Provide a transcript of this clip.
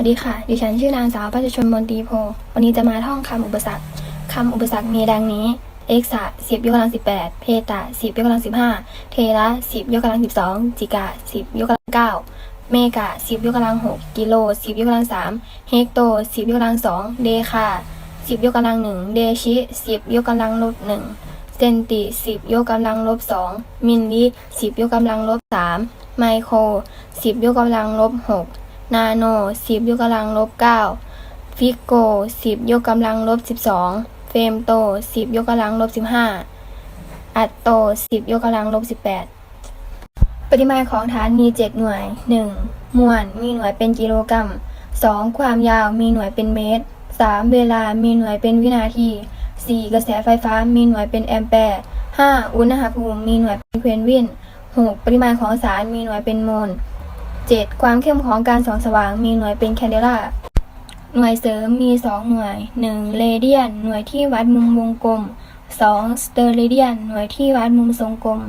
วัสดีค่ะ ดิฉันชื่อนางสาวพัชชนมนตรีโพ วันนี้จะมาท่องคำอุปสรรคคำอุปสรรคมีดังนี้ เอกษะสิบยกกำลังสิบแปดเพตะสิบยกกำลังสิบห้าเทระสิบยกกำลังสิบสองจิกะสิบยกกำลังเก้าเมกะสิบยกกำลังหกกิโลสิบยกกำลังสามเฮกโตสิบยกกำลังสองเดคาสิบยกกำลังหนึ่งเดชิสิบยกกำลังลบหนึ่งเซนติสิบยกกำลังลบสองมิลลิสิบยกกำลังลบสามไมโครสิบยกกำลังลบหก นาโนสิบยกกำลังลบเก้าฟิกโกสิบยกกำลังลบสิบสองเฟมโตสิบยกกำลังลบสิบห้าอัตโตสิบยกกำลังลบสิบแปดปริมาณของฐานมีเจ็ดหน่วยหนึ่งมวลมีหน่วยเป็นกิโลกรัมสองความยาวมีหน่วยเป็นเมตรสามเวลามีหน่วยเป็นวินาทีสี่กระแสไฟฟ้ามีหน่วยเป็นแอมแปร์ห้าอุณหภูมิมีหน่วยเป็นเคลวินหกปริมาณของสารมีหน่วยเป็นโมล 7. ความเข้มของการส่องสว่างมีหน่วยเป็นแคนเดล่า หน่วยเสริมมี 2 หน่วย 1. เรเดียน หน่วยที่วัดมุมวงกลม 2. สเตอร์เรเดียน หน่วยที่วัดมุมทรงกลม